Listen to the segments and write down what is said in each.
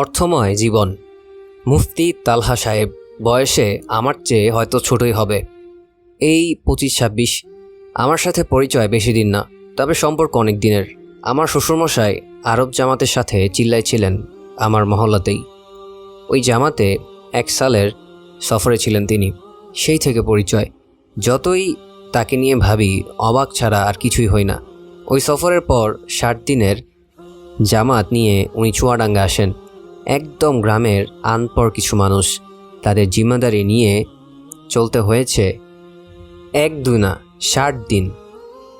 অর্থময় জীবন। মুফতি তালহা সাহেব, বয়সে আমার চেয়ে হয়তো ছোটই হবে। এই পঁচিশ ছাব্বিশ আমার সাথে পরিচয় বেশি দিন না, তবে সম্পর্ক অনেক দিনের। আমার শ্বশুরমশাই আরব জামাতের সাথে চিল্লাই ছিলেন আমার মহল্লাতেই। ওই জামাতে এক সালের সফরে ছিলেন তিনি, সেই থেকে পরিচয়। যতই তাকে নিয়ে ভাবি, অবাক ছাড়া আর কিছুই হয় না। ওই সফরের পর ষাট দিনের জামাত নিয়ে উনি চুয়াডাঙ্গা আসেন। একদম গ্রামের আনপর কিছু মানুষ তাদের জিম্মাদারি নিয়ে চলতে হয়েছে এক, দুই না, ষাট দিন।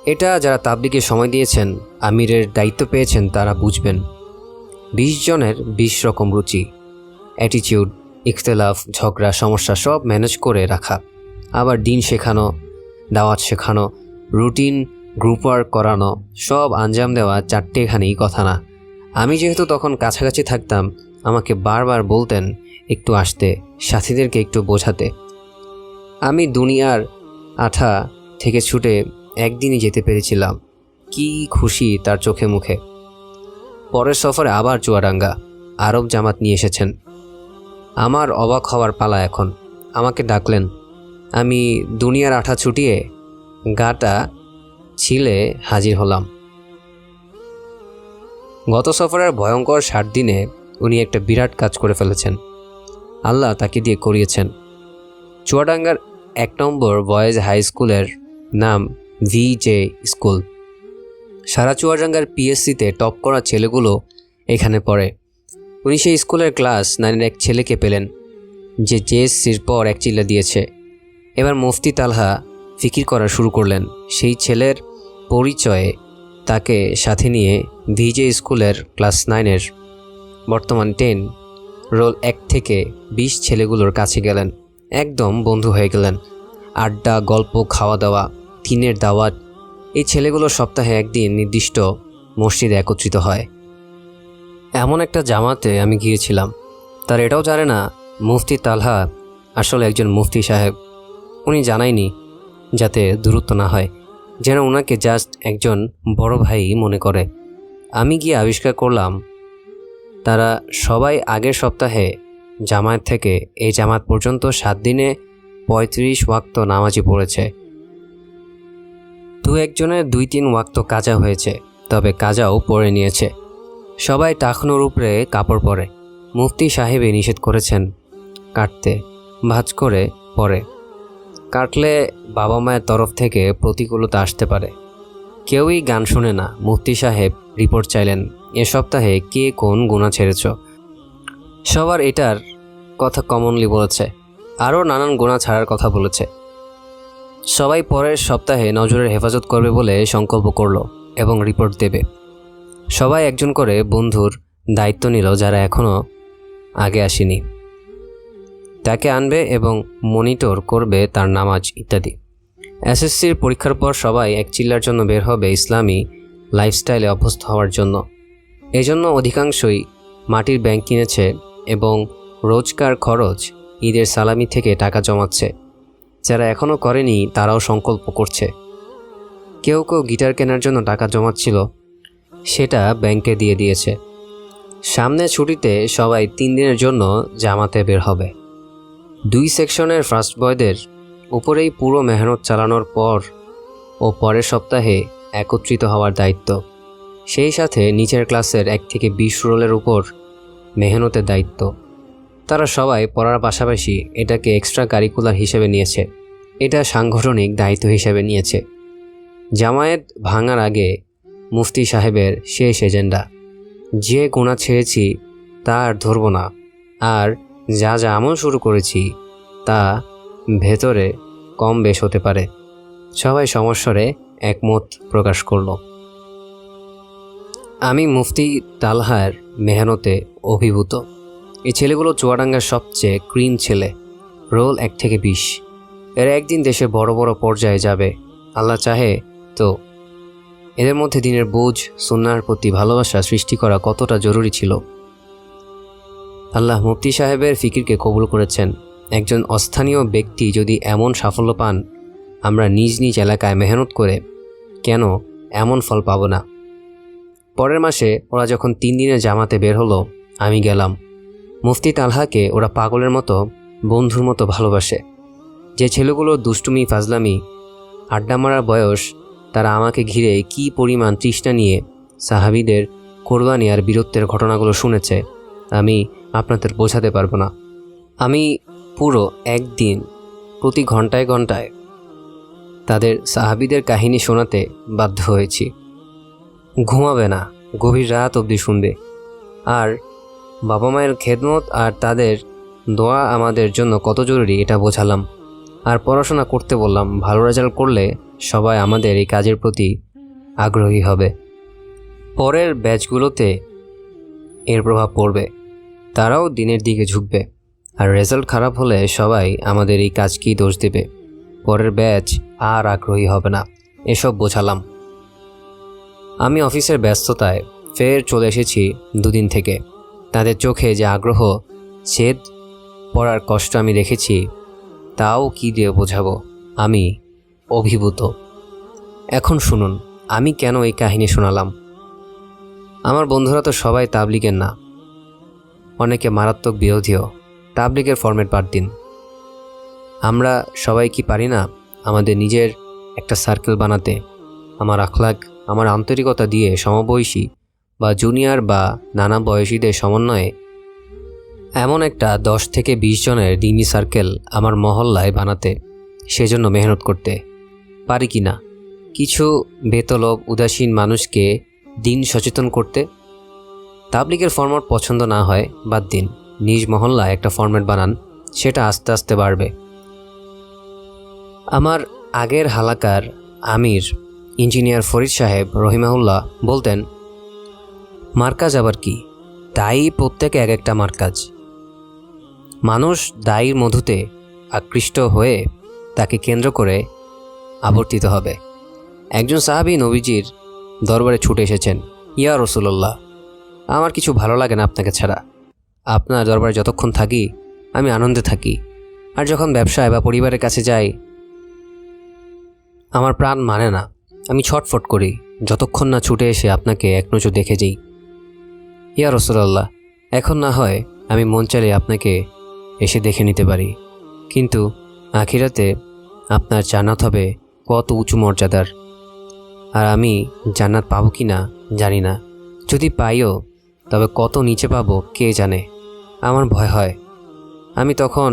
এটা যারা তাবলিকে সময় দিয়েছেন, আমিরের দায়িত্ব পেয়েছেন, তারা বুঝবেন। বিশ জনের বিশ রকম রুচি অ্যাটিটিউড ইখতলাফ, ঝগড়া, সমস্যা সব ম্যানেজ করে রাখা। আবার দিন শেখানো, দাওয়াত শেখানো রুটিন গ্রুপ ওয়ার্ক করানো, সব আঞ্জাম দেওয়া চারটেখানেই কথা না। আমি যেহেতু তখন কাছাকাছি থাকতাম আমাকে বারবার বলতেন একটু আসতে, সাথীদেরকে একটু বোঝাতে। আমি দুনিয়ার আঠা থেকে ছুটে একদিনই যেতে পেরেছিলাম। কি খুশি তার চোখে মুখে। পরের সফরে আবার চুয়াডাঙ্গা, আরব জামাত নিয়ে এসেছেন। আমার অবাক হওয়ার পালা এখন। আমাকে ডাকলেন, আমি দুনিয়ার আঠা ছুটিয়ে গাটা ছিলে হাজির হলাম। গত সফরের ভয়ঙ্কর ষাট দিনে উনি একটা বিরাট কাজ করে ফেলেছেন। আল্লাহ তাকে দিয়ে করিয়েছেন। চুয়াডাঙ্গার এক নম্বর বয়েজ হাই স্কুলের নাম ভি জে স্কুল। সারা চুয়াডাঙ্গার পিএসসিতে টপ করা ছেলেগুলো এখানে পড়ে। উনি সেই স্কুলের ক্লাস নাইনের এক ছেলেকে পেলেন, যে জেএসসির পর এক চিল্লা দিয়েছে। এবার মুফতি তালহা ফিকির করা শুরু করলেন। সেই ছেলের পরিচয়ে তাকে সাথে নিয়ে ভিজে স্কুলের ক্লাস নাইনের বর্তমান টেন, রোল এক থেকে বিশ ছেলেগুলোর কাছে গেলেন। একদম বন্ধু হয়ে গেলেন। আড্ডা, গল্প খাওয়া দাওয়া দিনের দাওয়াত, এই একগুলো সপ্তাহে একদিন নির্দিষ্ট মসজিদে একত্রিত হয়। এমন একটা জামাতে আমি গিয়েছিলাম। তার এটাও জানে না, মুফতি তালহা আসলে একজন মুফতি সাহেব। উনি জানায়নি যাতে দূরত্ব না হয়, যেন ওনাকে জাস্ট একজন বড় ভাই মনে করে। আমি গিয়ে আবিষ্কার করলাম তারা সবাই আগের সপ্তাহে জামায়াত থেকে এই জামাত পর্যন্ত সাত দিনে পঁয়ত্রিশ ওয়াক্ত নামাজি পড়েছে। দু একজনের দুই তিন ওয়াক্ত কাজা হয়েছে, তবে কাজাও পরে নিয়েছে। সবাই টাকনোর উপরে কাপড় পরে, মুফতি সাহেবে নিষেধ করেছেন কাটতে, ভাজ করে পরে। কাটলে বাবা মায়ের তরফ থেকে প্রতিকূলতা আসতে পারে। কেউই গান শোনে না। মুফতি সাহেব রিপোর্ট চাইলেন, এ সপ্তাহে কে কোন গুণা ছেড়েছ? সবার এটার কথা কমনলি বলেছে, আরও নানান গুণা ছাড়ার কথা বলেছে। সবাই পরের সপ্তাহে নজরের হেফাজত করবে বলে সংকল্প করল এবং রিপোর্ট দেবে। সবাই একজন করে বন্ধুর দায়িত্ব নিল যারা এখনও আগে আসেনি। তাকে আনবে এবং মনিটর করবে তার নামাজ ইত্যাদি। এসএসসির পরীক্ষার পর সবাই এক চিল্লার জন্য বের হবে ইসলামী লাইফস্টাইলে অভ্যস্ত হওয়ার জন্য। এজন্য অধিকাংশই মাটির ব্যাংক কিনেছে এবং রোজকার খরচ ঈদের সালামি থেকে টাকা জমাচ্ছে। যারা এখনও করেনি, তারাও সংকল্প করছে। কেউ কেউ গিটার কেনার জন্য টাকা জমাচ্ছিল, সেটা ব্যাংকে দিয়ে দিয়েছে। সামনে ছুটিতে সবাই তিন দিনের জন্য জামাতে বের হবে। দুই সেকশনের ফার্স্ট বয়দের উপরেই পুরো মেহনত চালানোর পর ও পরের সপ্তাহে একত্রিত হওয়ার দায়িত্ব। সেই সাথে নিচের ক্লাসের এক থেকে বিশ রোলের উপর মেহনতের দায়িত্ব। তারা সবাই পড়ার পাশাপাশি এটাকে এক্সট্রা কারিকুলার হিসেবে নিয়েছে। এটা সাংগঠনিক দায়িত্ব হিসেবে নিয়েছে। জামায়াত ভাঙার আগে মুফতি সাহেবের শেষ এজেন্ডা। যে গোনা ছেড়েছি তা আর ধরব না। আর যা যা আমল শুরু করেছি তা ভেতরে কম বেশ হতে পারে। সবাই সমস্বরে একমত প্রকাশ করল। আমি মুফতি তালহার মেহনতে অভিভূত। এই ছেলেগুলো চুয়াডাঙ্গার সবচেয়ে ক্রিম ছেলে। রোল এক থেকে বিশ। এরা একদিন দেশে বড় বড় পর্যায়ে যাবে। আল্লাহ চাহে তো। এদের মধ্যে দিনের বোঝ, সুন্নার প্রতি ভালোবাসা সৃষ্টি করা কতটা জরুরি ছিল? আল্লাহ মুফতি সাহেবের ফিকিরকে কবুল করেছেন। একজন অস্থানীয় ব্যক্তি যদি এমন সাফল্য পান, আমরা নিজ নিজ এলাকায় মেহনত করে কেন এমন ফল পাব না? পরের মাসে ওরা যখন তিন দিনের জামাতে বের হলো, আমি গেলাম। মুফতি তালহাকে ওরা পাগলের মতো, বন্ধুর মতো ভালোবাসে। যে ছেলেগুলোর দুষ্টুমি, ফাজলামি, আড্ডা মারার বয়স, তারা আমাকে ঘিরে কি পরিমাণ তৃষ্ণা নিয়ে সাহাবিদের কোরবানি আর বীরত্বের ঘটনাগুলো শুনেছে, আমি আপনাদের বোঝাতে পারব না। আমি পুরো একদিন, প্রতি ঘন্টায় ঘন্টায় তাদের সাহাবিদের কাহিনী শোনাতে বাধ্য হয়েছি। ঘুমাবে না, গভীর রাত অবধি শুনবে। আর বাবা মায়ের খেদমত আর তাদের দোয়া আমাদের জন্য কত জরুরি এটা বোঝালাম। আর পড়াশোনা করতে বললাম, ভালো রেজাল্ট করলে সবাই আমাদের এই কাজের প্রতি আগ্রহী হবে। পরের ব্যাচগুলোতে এর প্রভাব পড়বে, তারাও দিনের দিকে ঝুঁকবে। আর রেজাল্ট খারাপ হলে সবাই আমাদের এই কাজকেই দোষ দেবে? পরের ব্যাচ আর আগ্রহী হবে না। এসব বোঝালাম। আমি অফিসের ব্যস্ততায় ফের চলে এসেছি দুদিন থেকে। তাদের চোখে যে আগ্রহ, ছেদ পড়ার কষ্ট আমি দেখেছি, তাও কি দিয়ে বোঝাবো? আমি অভিভূত। এখন শুনুন, আমি কেন এই কাহিনী শোনালাম? আমার বন্ধুরা তো সবাই তাবলিগের না। অনেকে মারাত্মক বিরোধীও। তাবলিগের ফর্মেট বাদ দিন। আমরা সবাই কি পারি না আমাদের নিজের একটা সার্কেল বানাতে? আমার আখলাক আমার আন্তরিকতা দিয়ে সমবয়সী বা জুনিয়র বা নানা বয়সীদের সমন্বয়ে এমন একটা দশ থেকে বিশ জনের দিনী সার্কেল আমার মহল্লায় বানাতে, সেজন্য মেহনত করতে। পারি কি না? কিছু বেতলব উদাসীন মানুষকে দিন সচেতন করতে? তাবলিগের ফরম্যাট পছন্দ না হয়, বাদ দিন। নিজ মহল্লায় একটা ফরম্যাট বানান, সেটা আস্তে আস্তে বাড়বে। আমার আগের হালাকার আমির, ইঞ্জিনিয়ার ফরিদ সাহেব রহিমাহুল্লাহ বলতেন, মার্কাজ আবার কি? দায়ী প্রত্যেকে এক একটা মার্কাজ। মানুষ দায়ীর মধুতে আকৃষ্ট হয়ে তাকে কেন্দ্র করে আবর্তিত হবে। একজন সাহাবি নবীজির দরবারে ছুটে এসেছেন, ইয়া রসুল্লাহ আমার কিছু ভালো লাগে না আপনাকে ছাড়া। আপনার দরবারে যতক্ষণ থাকি, আমি আনন্দে থাকি। আর যখন ব্যবসায় বা পরিবারের কাছে যাই, আমার প্রাণ মানে না। আমি ছটফট করি, যতক্ষণ না ছুটে এসে আপনাকে এক নজর দেখে যাই। ইয়া রসুল্লাহ এখন না হয় আমি মন চাইলে আপনাকে এসে দেখে নিতে পারি। কিন্তু আখিরাতে আপনার জান্নাত হবে কত উঁচু মর্যাদার। আর আমি জান্নাত পাবো কি না, জানি না। যদি পাইও, তবে কত নিচে পাবো, কে জানে? আমার ভয় হয়। আমি তখন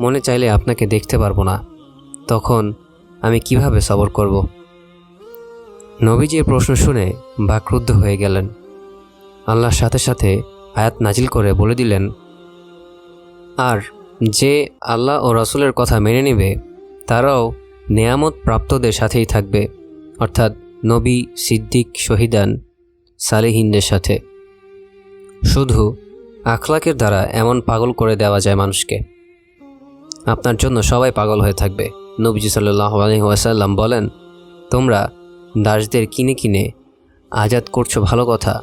মনে চাইলে আপনাকে দেখতে পারব না। তখন আমি কীভাবে সবর করব? নবীজির প্রশ্ন শুনে বাক্রুদ্ধ হয়ে গেলেন। আল্লাহর সাথে সাথে আয়াত নাজিল করে বলে দিলেন, আর যে আল্লাহ ও রসুলের কথা মেনে নেবে, তারাও নেয়ামত প্রাপ্তদের সাথেই থাকবে। অর্থাৎ নবী, সিদ্দিক, শহীদান, সালেহিনদের সাথে। শুধু আখলাকের দ্বারা এমন পাগল করে দেওয়া যায় মানুষকে। আপনার জন্য সবাই পাগল হয়ে থাকবে। নবীজি সাল্লাহ আলহিহাসাল্লাম বলেন, তোমরা দাসদের কিনে কিনে আজাদ করছ ভালো কথা।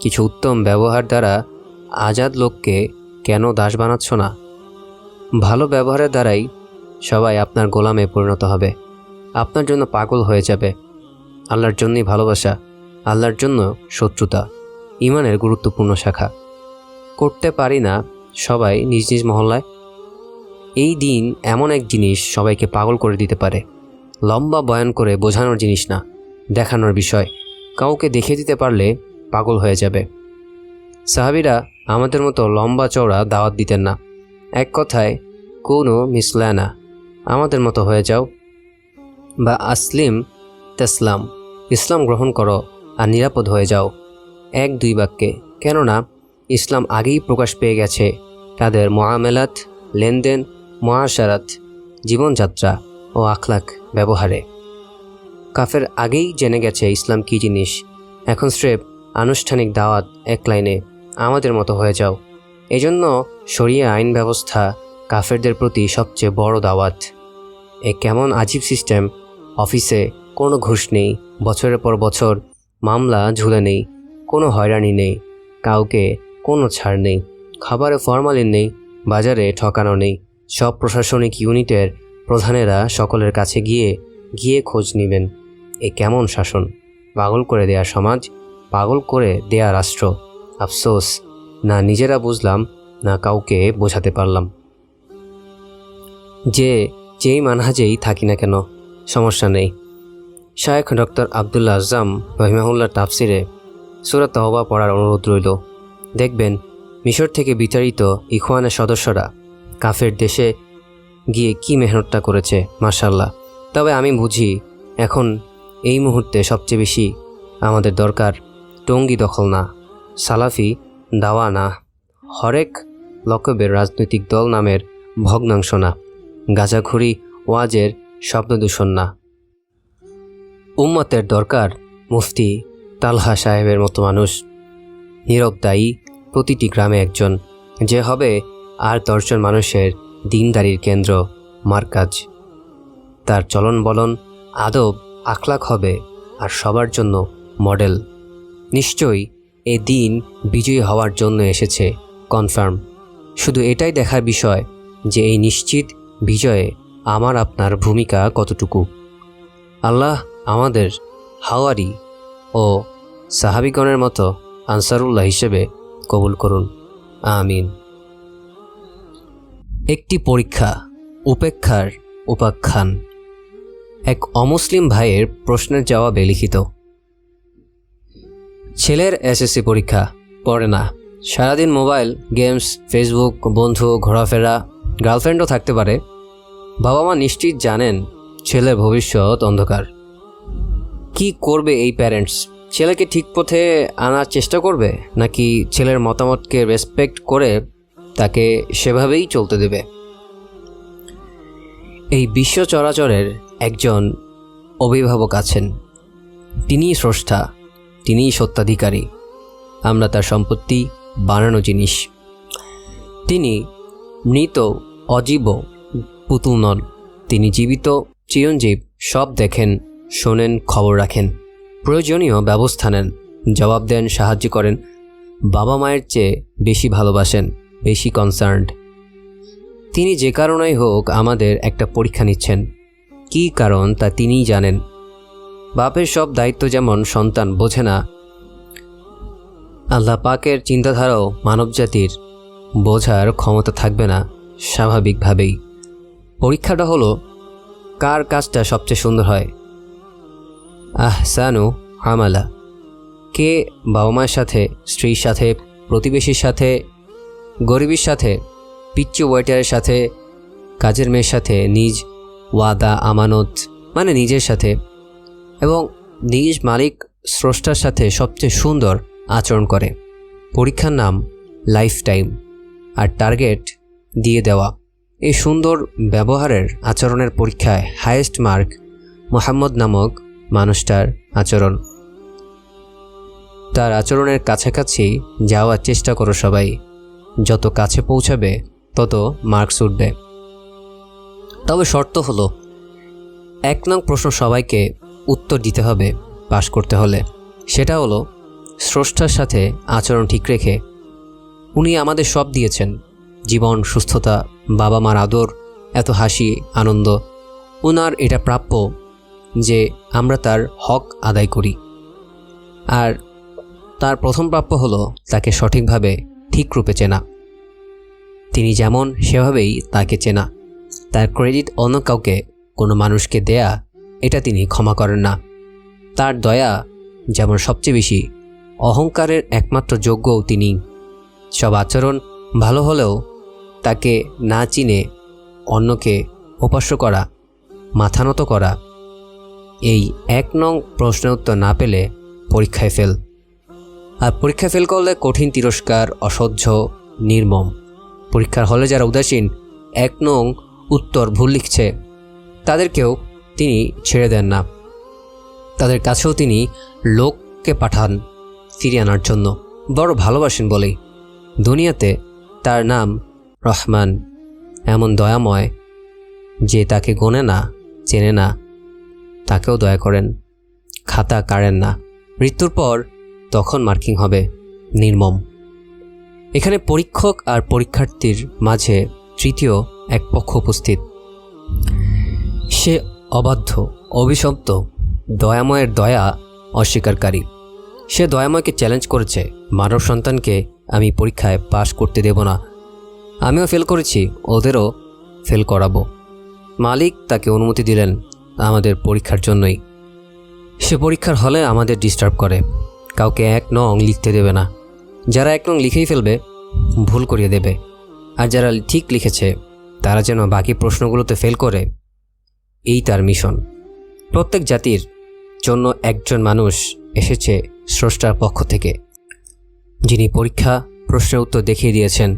কিছু উত্তম ব্যবহার দ্বারা আজাদ লোককে কেন দাস বানাচ্ছ না? ভালো ব্যবহারের দ্বারাই সবাই আপনার গোলামে পরিণত হবে। আপনার জন্য পাগল হয়ে যাবে। আল্লাহর জন্যই ভালোবাসা, আল্লাহর জন্য শত্রুতা। ইমানের গুরুত্বপূর্ণ শাখা। করতে পারি না সবাই নিজ নিজ মহল্লায়। এই দিন এমন এক জিনিস সবাইকে পাগল করে দিতে পারে। লম্বা বয়ান করে বোঝানোর জিনিস না, দেখানোর বিষয়। কাউকে দেখে দিতে পারলে পাগল হয়ে যাবে। সাহাবিরা আমাদের মতো লম্বা চওড়া দাওয়াত দিতেন না। এক কথায়, কোনো মিসলানা আমাদের মতো হয়ে যাও। বা আসলিম তেসলাম, ইসলাম গ্রহণ করো আর নিরাপদ হয়ে যাও। এক দুই বাক্যে, কেননা ইসলাম আগেই প্রকাশ পেয়ে গেছে। তাদের মহামেলাত লেনদেন মহাসারাত জীবনযাত্রা ও আখলাক ব্যবহারে। কাফের আগেই জেনে গেছে ইসলাম কী জিনিস। এখন স্রেফ আনুষ্ঠানিক দাওয়াত এক লাইনে, আমাদের মতো হয়ে যাও। এজন্য শরিয়া আইন ব্যবস্থা কাফেরদের প্রতি সবচেয়ে বড় দাওয়াত। এ কেমন আজীব সিস্টেম। অফিসে কোনো ঘুষ নেই, বছরের পর বছর মামলা ঝুলে নেই, কোনো হয়রানি নেই। কাউকে কোনো ছাড় নেই। খাবারে ফরমালিন নেই, বাজারে ঠকানো নেই। সব প্রশাসনিক ইউনিটের প্রধানেরা সকলের কাছে গিয়ে গিয়ে খোঁজ নেবেন। এ কেমন শাসন? পাগল করে দেয়া সমাজ, পাগল করে দেয়া রাষ্ট্র। আফসোস। না নিজেরা বুঝলাম, না কাউকে বোঝাতে পারলাম। যে, যেই মানহাজেই থাকি না কেন, সমস্যা নেই। শায়েখ ডক্টর আবদুল্লা আজম রহিমাহুল্লার তাফসিরে সুরাত তহবা পড়ার অনুরোধ রইল। দেখবেন, মিশর থেকে বিতাড়িত ইখওয়ানের সদস্যরা কাফের দেশে গিয়ে কি মেহনতটা করেছে মার্শাল্লাহ তবে আমি বুঝি, এখন এই মুহূর্তে সবচেয়ে বেশি আমাদের দরকার টঙ্গি দখল না, সালাফি দাওয়া না, হরেক লকবের রাজনৈতিক দল নামের ভগ্নাংশ না গাঁজাখুরি ওয়াজের শব্দদূষণ না। উম্মতের দরকার মুফতি তালহা সাহেবের মতো মানুষ নীরব দায়ী প্রতিটি গ্রামে একজন। যে হবে আর দশজন মানুষের দিনদারির কেন্দ্র মার্কাজ। তার চলন বলন আদব আখলাক হবে আর সবার জন্য মডেল। নিশ্চয়ই এ দিন বিজয়ী হওয়ার জন্য এসেছে কনফার্ম। শুধু এটাই দেখার বিষয় যে এই নিশ্চিত বিজয়ে আমার আপনার ভূমিকা কতটুকু। আল্লাহ আমাদের হাওয়ারি ও সাহাবিগণের মতো আনসারুল্লাহ হিসেবে কবুল করুন। আমিন। একটি পরীক্ষা, উপেক্ষার উপাখ্যান। এক অমুসলিম ভাইয়ের প্রশ্নের জবাবে লিখিত। ছেলের এসএসসি পরীক্ষা, পড়ে না। সারাদিন মোবাইল, গেমস, ফেসবুক, বন্ধু, ঘোরাফেরা, গার্লফ্রেন্ডও থাকতে পারে। বাবা মা নিশ্চিত জানেন ছেলের ভবিষ্যৎ অন্ধকার। কি করবে এই প্যারেন্টস? ছেলেকে ঠিক পথে আনার চেষ্টা করবে, নাকি ছেলের মতামতকে রেসপেক্ট করে তাকে সেভাবেই চলতে দেবে? এই বিশ্ব চরাচরের একজন অভিভাবক আছেন। তিনিই স্রষ্টা, তিনিই সত্ত্বাধিকারী। আমরা তার সম্পত্তি, বানানো জিনিস। তিনি মৃত, অজীব, পুতুল নন। তিনি জীবিত, চিরঞ্জীব, সব দেখেন, শোনেন, খবর রাখেন। প্রয়োজনীয় ব্যবস্থা নেন। জবাব দেন, সাহায্য করেন। বাবা মায়ের চেয়ে বেশি ভালোবাসেন, বেশি কনসার্নড তিনি যে কারণেই হোক আমাদের একটা পরীক্ষা নিচ্ছেন। কী কারণ তা তিনিই জানেন। বাপের সব দায়িত্ব যেমন সন্তান বোঝে না, আল্লাহ পাকের চিন্তাধারাও মানবজাতির বোঝার ক্ষমতা থাকবে না, স্বাভাবিকভাবেই। পরীক্ষাটা হলো, কার কাজটা সবচেয়ে সুন্দর হয়? আহসানু আমালা। কে বাবা মায়ের সাথে, স্ত্রীর সাথে, প্রতিবেশীর সাথে, গরিবের সাথে, পিচ্চু ওয়েটারের সাথে, কাজের মেয়ের সাথে, নিজ ওয়াদা, আমানত মানে নিজের সাথে, এবং নিজ মালিক স্রষ্টার সাথে সবচেয়ে সুন্দর আচরণ করে। পরীক্ষার নাম লাইফ টাইম আর টার্গেট দিয়ে দেওয়া। এই সুন্দর ব্যবহারের আচরণের পরীক্ষায় হায়েস্ট মার্ক মোহাম্মদ নামক মানুষটার আচরণ। তার আচরণের কাছাকাছি যাওয়ার চেষ্টা করো সবাই। যত কাছে পৌঁছাবে, তত মার্কস উঠবে। তবে শর্ত হলো, এক নং প্রশ্ন সবাইকে উত্তর দিতে হবে পাশ করতে হলে। সেটা হলো, স্রষ্টার সাথে আচরণ ঠিক রেখে উনি আমাদের সব দিয়েছেন। জীবন, সুস্থতা বাবা মার আদর, এত হাসি, আনন্দ ওনার এটা প্রাপ্য যে আমরা তার হক আদায় করি। আর তার প্রথম প্রাপ্য হলো তাকে সঠিকভাবে ঠিক রূপে চেনা। তিনি যেমন সেভাবেই তাকে চেনা। তার ক্রেডিট অন্য কাউকে, কোনো মানুষকে দেয়া, এটা তিনি ক্ষমা করেন না। তার দয়া যেমন সবচেয়ে বেশি, অহংকারের একমাত্র যোগ্যও তিনি। সব আচরণ ভালো হলেও তাকে না চিনে অন্যকে উপাস্য করা, মাথা নত করা এই এক নং প্রশ্নের উত্তর না পেলে পরীক্ষায় ফেল আর পরীক্ষা ফেল করলে কঠিন তিরস্কার, অসহ্য, নির্মম। পরীক্ষার হলে যারা উদাসীন, এক নং উত্তর ভুল লিখছে, তাদেরকেও তিনি ছেড়ে দেন না। তাদের কাছেও তিনি লোককে পাঠান ফিরিয়ে আনার জন্য। বড় ভালোবাসেন বলেই। দুনিয়াতে তার নাম রহমান, এমন দয়াময় যে তাকে গোনে না, চেনে না তাকেও দয়া করেন। খাতা কাড়েন না। মৃত্যুর পর তখন মার্কিং হবে নির্মম। এখানে পরীক্ষক আর পরীক্ষার্থীর মাঝে তৃতীয় এক পক্ষ উপস্থিত। সে অবাধ্য, অভিশপ্ত, দয়াময়ের দয়া অস্বীকারী। সে দয়াময়কে চ্যালেঞ্জ করেছে, মানব সন্তানকে আমি পরীক্ষায় পাশ করতে দেব না। আমিও ফেল করেছি, ওদেরও ফেল করাবো। মালিক তাকে অনুমতি দিলেন আমাদের পরীক্ষার জন্যই। সে পরীক্ষার হলে আমাদের ডিস্টার্ব করে। কাউকে এক নং লিখতে দেবে না। যারা এক নং লিখেই ফেলবে, ভুল করিয়ে দেবে। আর যারা ঠিক লিখেছে, তারা যেন বাকি প্রশ্নগুলোতে ফেল করে, এই তার মিশন প্রত্যেক জাতির জন্য একজন মানুষ এসেছে স্রষ্টার পক্ষ থেকে, যিনি পরীক্ষা প্রশ্নের উত্তর দেখিয়ে দিয়েছেন,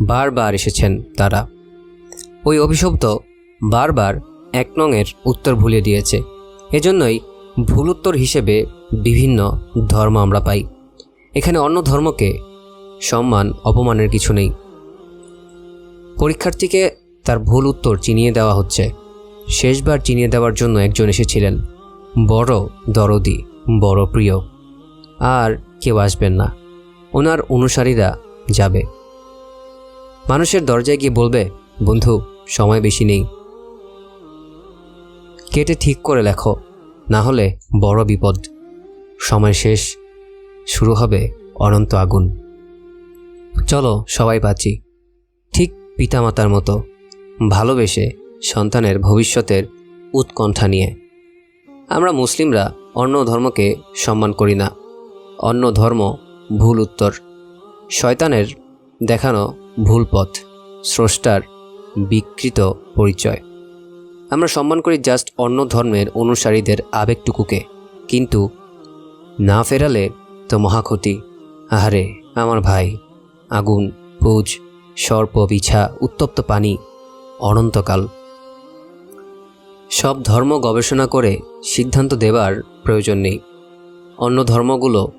বারবার এসেছেন তারা। ওই অভিশব্দ বারবার এক নংয়ের উত্তর ভুলে দিয়েছে। এজন্যই ভুল উত্তর হিসেবে বিভিন্ন ধর্ম আমরা পাই। এখানে অন্য ধর্মকে সম্মান, অপমানের কিছু নেই। পরীক্ষার্থীকে তার ভুল উত্তর চিনিয়ে দেওয়া হচ্ছে। শেষবার চিনিয়ে দেওয়ার জন্য একজন এসেছিলেন। বড় দরদি, বড় প্রিয়। আর কেউ আসবেন না। ওনার অনুসারীরা যাবে। মানুষের দরজায় গিয়ে বলবে, বন্ধু, সময় বেশি নেই। কেটে ঠিক করে লেখো, না হলে বড় বিপদ। সময় শেষ, শুরু হবে অনন্ত আগুন। চলো সবাই বাঁচি। ঠিক পিতামাতার মতো, ভালোবেসে সন্তানের ভবিষ্যতের উৎকণ্ঠা নিয়ে। আমরা মুসলিমরা অন্য ধর্মকে সম্মান করি না। অন্য ধর্ম ভুল উত্তর। শয়তানের দেখানো ভুল পথ, স্রষ্টার বিকৃত পরিচয়। আমরা সম্মান করি জাস্ট অন্য ধর্মের অনুসারীদের আবেগটুকুকে। কিন্তু না ফেরালে তো মহাক্ষতি। আহারে, আমার ভাই, আগুন, পুজ, সর্প, বিছা, উত্তপ্ত পানি, অনন্তকাল। সব ধর্ম গবেষণা করে সিদ্ধান্ত দেবার প্রয়োজন নেই। অন্য ধর্মগুলো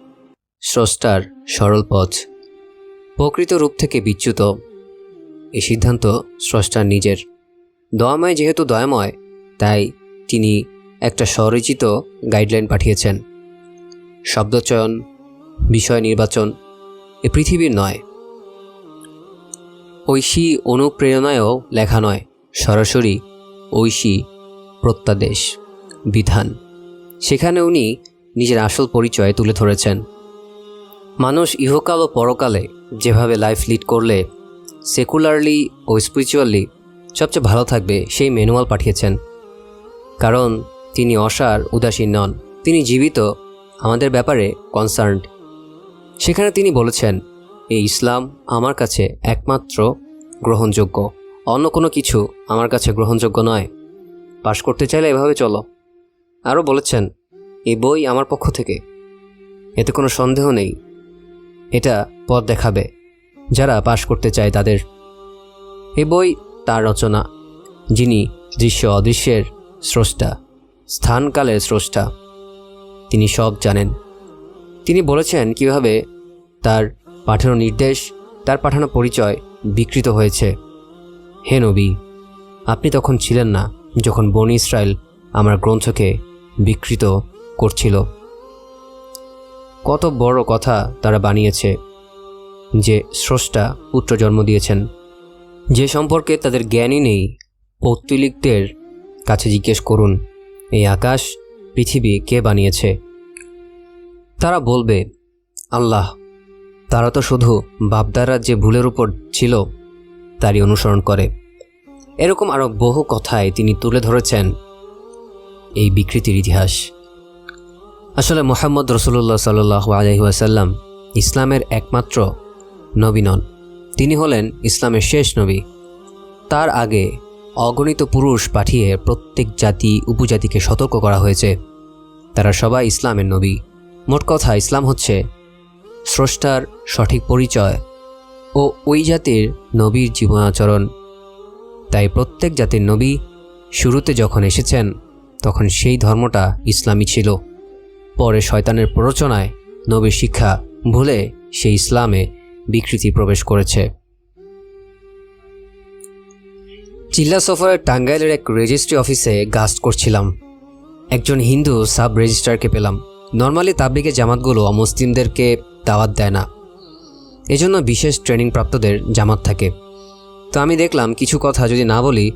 স্রষ্টার সরল পথ, প্রকৃত রূপ থেকে বিচ্যুত। এই সিদ্ধান্ত স্রষ্টার নিজের। দয়াময় যেহেতু দয়াময়, তাই তিনি একটা স্বরচিত গাইডলাইন পাঠিয়েছেন। শব্দচয়ন, বিষয় নির্বাচন, এ পৃথিবীর নয়। ঐশী অনুপ্রেরণায়ও লেখা নয়, সরাসরি ঐশী প্রত্যাদেশ, বিধান। সেখানে উনি নিজের আসল পরিচয় তুলে ধরেছেন। মানুষ ইহকাল ও পরকালে যেভাবে লাইফ লিড করলে সেকুলারলি ও স্পিরিচুয়ালি সবচেয়ে ভালো থাকবে সেই ম্যানুয়াল পাঠিয়েছেন। কারণ তিনি অসার, উদাসীন নন। তিনি জীবিত, আমাদের ব্যাপারে কনসার্নড সেখানে তিনি বলেছেন, এই ইসলাম আমার কাছে একমাত্র গ্রহণযোগ্য। অন্য কোনো কিছু আমার কাছে গ্রহণযোগ্য নয়। পাশ করতে চাইলে এভাবে চলো। আরও বলেছেন এই বই আমার পক্ষ থেকে। এতে কোনো সন্দেহ নেই। এটা পথ দেখাবে। যারা পাশ করতে চায় তাদের। এ বই তার রচনা, যিনি দৃশ্য অদৃশ্যের স্রষ্টা, স্থানকালের স্রষ্টা। তিনি সব জানেন। তিনি বলেছেন কীভাবে তার পাঠানো নির্দেশ, তার পাঠানো পরিচয় বিকৃত হয়েছে। হে নবী, আপনি তখন ছিলেন না যখন বনি ইসরায়েল আমার গ্রন্থকে বিকৃত করছিল। কত বড় কথা তারা বানিয়েছে যে স্রষ্টা পুত্র জন্ম দিয়েছেন। যে সম্পর্কে তাদের জ্ঞানই নেই, পৌত্তলিকদের কাছে জিজ্ঞেস করুন, এই আকাশ, পৃথিবী কে বানিয়েছে? তারা বলবে, আল্লাহ, তারা তো শুধু বাপদারা যে ভুলের উপর ছিল, তারই অনুসরণ করে। এরকম আরও বহু কথায় তিনি তুলে ধরেছেন এই বিকৃতির ইতিহাস। আসলে মোহাম্মদ রসুল্লাহ সাল্লাহ আলহিহাসাল্লাম ইসলামের একমাত্র নবী নন। তিনি হলেন ইসলামের শেষ নবী। তার আগে অগণিত পুরুষ পাঠিয়ে প্রত্যেক জাতি, উপজাতিকে সতর্ক করা হয়েছে। তারা সবাই ইসলামের নবী। মোট কথা, ইসলাম হচ্ছে স্রষ্টার সঠিক পরিচয় ও ওই জাতির নবীর জীবনাচরণ। তাই প্রত্যেক জাতির নবী শুরুতে যখন এসেছেন, তখন সেই ধর্মটা ইসলামী ছিল। পরে শয়তানের প্ররোচনায় নবীর শিক্ষা ভুলে সেই ইসলামে বিকৃতি প্রবেশ করেছে। চিল্লা সফরের টাঙ্গাইলের এক রেজিস্ট্রি অফিসে গাস্ট করছিলাম। একজন হিন্দু সাব রেজিস্ট্রারকে পেলাম। নর্মালি তাবলিগের জামাতগুলো অমুসলিমদেরকে দাওয়াত দেয় না। এজন্য বিশেষ ট্রেনিং প্রাপ্তদের জামাত থাকে। তো আমি দেখলাম কিছু কথা যদি না বলি,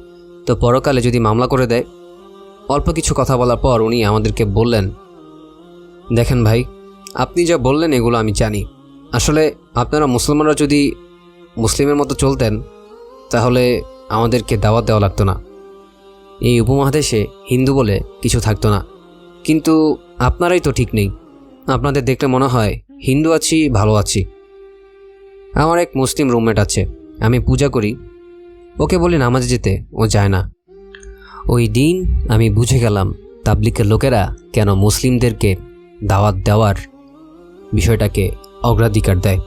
তো পরকালে যদি মামলা করে দেয়, অল্প কিছু কথা বলার পর উনি আমাদেরকে বললেন, দেখেন ভাই, আপনি যা বললেন এগুলো আমি জানি। আসলে আপনারা মুসলমানরা যদি মুসলিমের মতো চলতেন, তাহলে আমাদেরকে দাওয়াত দেওয়া লাগতো না। এই উপমহাদেশে হিন্দু বলে কিছু থাকতো না। কিন্তু আপনারাই তো ঠিক নেই। আপনাদের দেখলে মনে হয় হিন্দু আছি, ভালো আছি। আমার এক মুসলিম রুমমেট আছে, আমি পূজা করি। ওকে বলি নামাজে যেতে, ও যায় না। ওই দিন আমি বুঝে গেলাম তাবলিকের লোকেরা কেন মুসলিমদেরকে দাওয়াত দেওয়ার বিষয়টাকে অগ্রাধিকার দেয়।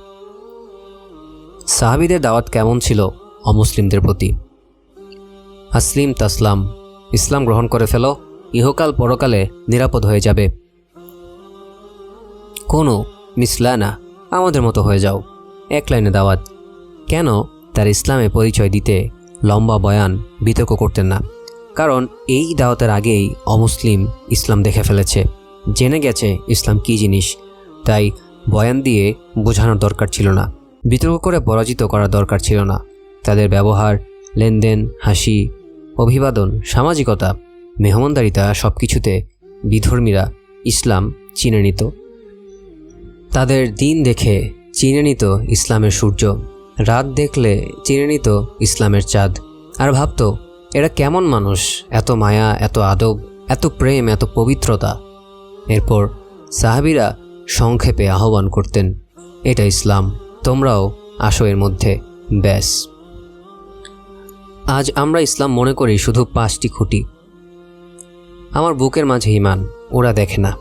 সাহাবিদের দাওয়াত কেমন ছিল অমুসলিমদের প্রতি? আসলিম তাসলাম, ইসলাম গ্রহণ করে ফেলো, ইহকাল পরকালে নিরাপদ হয়ে যাবে। কোনো মিসলানা আমাদের মতো হয়ে যাও, এক লাইনে দাওয়াত। কেন তার ইসলামে পরিচয় দিতে লম্বা বয়ান বিতর্ক করতেন না? কারণ এই দাওয়াতের আগেই অমুসলিম ইসলাম দেখে ফেলেছে। জেনে গেছে ইসলাম কী জিনিস, তাই বয়ান দিয়ে বোঝানোর দরকার ছিল না। বিতর্ক করে পরাজিত করার দরকার ছিল না। তাদের ব্যবহার, লেনদেন, হাসি, অভিবাদন, সামাজিকতা, মেহমানদারিতা সব কিছুতে বিধর্মীরা ইসলাম চিনে নিত। তাদের দিন দেখে চিনে নিত ইসলামের সূর্য। রাত দেখলে চিনে নিত ইসলামের চাঁদ। আর ভাবতো, এরা কেমন মানুষ? এত মায়া, এত আদব, এত প্রেম, এত পবিত্রতা। এরপর সাহাবিরা সংক্ষেপে আহ্বান করতেন, এটা ইসলাম, তোমরাও আসো এর মধ্যে, ব্যাস। আজ আমরা ইসলাম মনে করি শুধু পাঁচটি খুঁটি। আমার বুকের মাঝে ইমান ওরা দেখে না।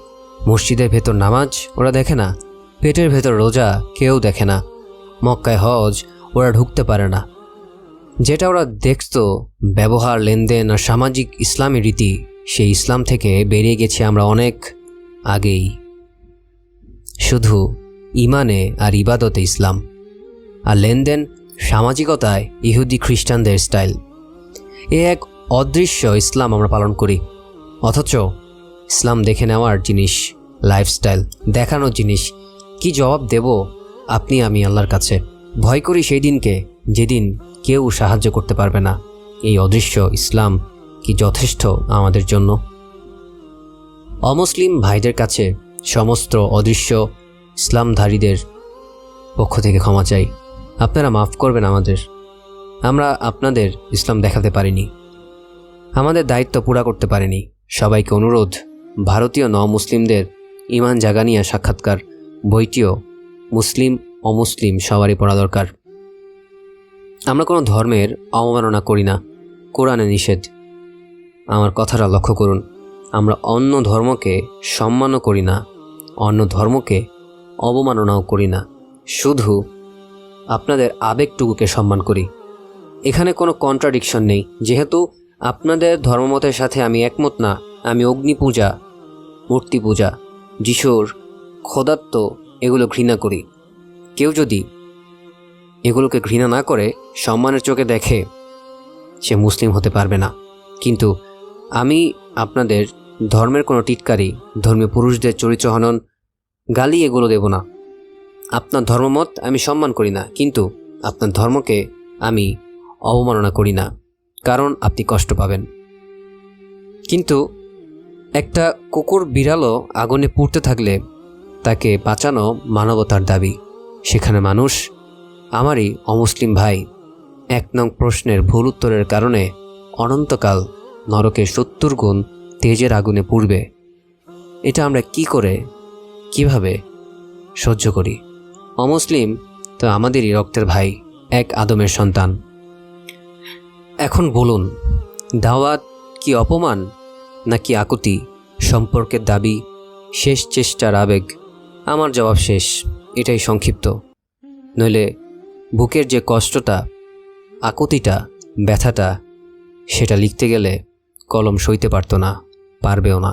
মসজিদের ভেতর নামাজ, ওরা দেখে না। পেটের ভেতর রোজা, কেউ দেখে না। মক্কায় হজ, ওরা ঢুকতে পারে না। যেটা ওরা দেখত, ব্যবহার, লেনদেন আর সামাজিক ইসলামী রীতি, সেই ইসলাম থেকে বেরিয়ে গেছি আমরা অনেক আগেই। শুধু ইমানে আর ইবাদতে ইসলাম। আর লেনদেন সামাজিকতায় ইহুদি খ্রিস্টানদের স্টাইল। এ এক অদৃশ্য ইসলাম আমরা পালন করি। অথচ ইসলাম দেখে নেওয়ার জিনিস, লাইফস্টাইল, দেখানোর জিনিস, কি জবাব দেব আপনি আমি আল্লাহর কাছে? ভয় করি সেই দিনকে যেদিন কেউ সাহায্য করতে পারবে না। এই অদৃশ্য ইসলাম কি যথেষ্ট আমাদের জন্য? অমুসলিম ভাইদের কাছে সমস্ত অদৃশ্য ইসলামধারীদের পক্ষ থেকে ক্ষমা চাই। আপনারা মাফ করবেন আমাদের। আমরা আপনাদের ইসলাম দেখাতে পারিনি। আমাদের দায়িত্ব পুরা করতে পারিনি। সবাইকে অনুরোধ, ভারতীয় ন মুসলিমদের ইমান জাগানিয়া সাক্ষাৎকার, বইটিও মুসলিম, অমুসলিম সবারই পড়া দরকার। আমরা কোনো ধর্মের অবমাননা করি না। কোরআনে নিষেধ। আমার কথাটা লক্ষ্য করুন। আমরা অন্য ধর্মকে সম্মানও করি না। অন্য ধর্মকে অবমাননাও করি না। শুধু আপনাদের আবেগটুকুকে সম্মান করি। এখানে কোনো কন্ট্রাডিকশন নেই। যেহেতু আপনাদের ধর্মমতের সাথে আমি একমত না, আমি অগ্নি পূজা মূর্তি পূজা যিশুর খোদাত্ম এগুলো ঘৃণা করি। কেউ যদি এগুলোকে ঘৃণা না করে, সম্মানের চোখে দেখে, সে মুসলিম হতে পারবে না। কিন্তু আমি আপনাদের ধর্মের কোনো টিটকারি, ধর্মীয় পুরুষদের চরিত্র হনন, গালি এগুলো দেব না। আপনার ধর্মমত আমি সম্মান করি না, কিন্তু আপনার ধর্মকে আমি অবমাননা করি না, কারণ আপনি কষ্ট পাবেন। কিন্তু একটা কুকুর বিড়ালও আগুনে পুড়তে থাকলে তাকে বাঁচানো মানবতার দাবি। সেখানে মানুষ, আমারই অমুসলিম ভাই। এক নং প্রশ্নের ভুল উত্তরের কারণে অনন্তকাল নরকের সত্তর গুণ তেজের আগুনে পুড়বে। এটা আমরা কি করে, কীভাবে সহ্য করি? অমুসলিম তো আমাদেরই রক্তের ভাই, এক আদমের সন্তান। এখন বলুন, দাওয়াত কি অপমান নাকি আকুতি? সম্পর্কের দাবি, শেষ চেষ্টার আবেগ। আমার জবাব শেষ, এটাই সংক্ষিপ্ত। নইলে বুকের যে কষ্টটা, আকুতিটা, ব্যথাটা, সেটা লিখতে গেলে কলম সইতে পারতো না। পারবেও না।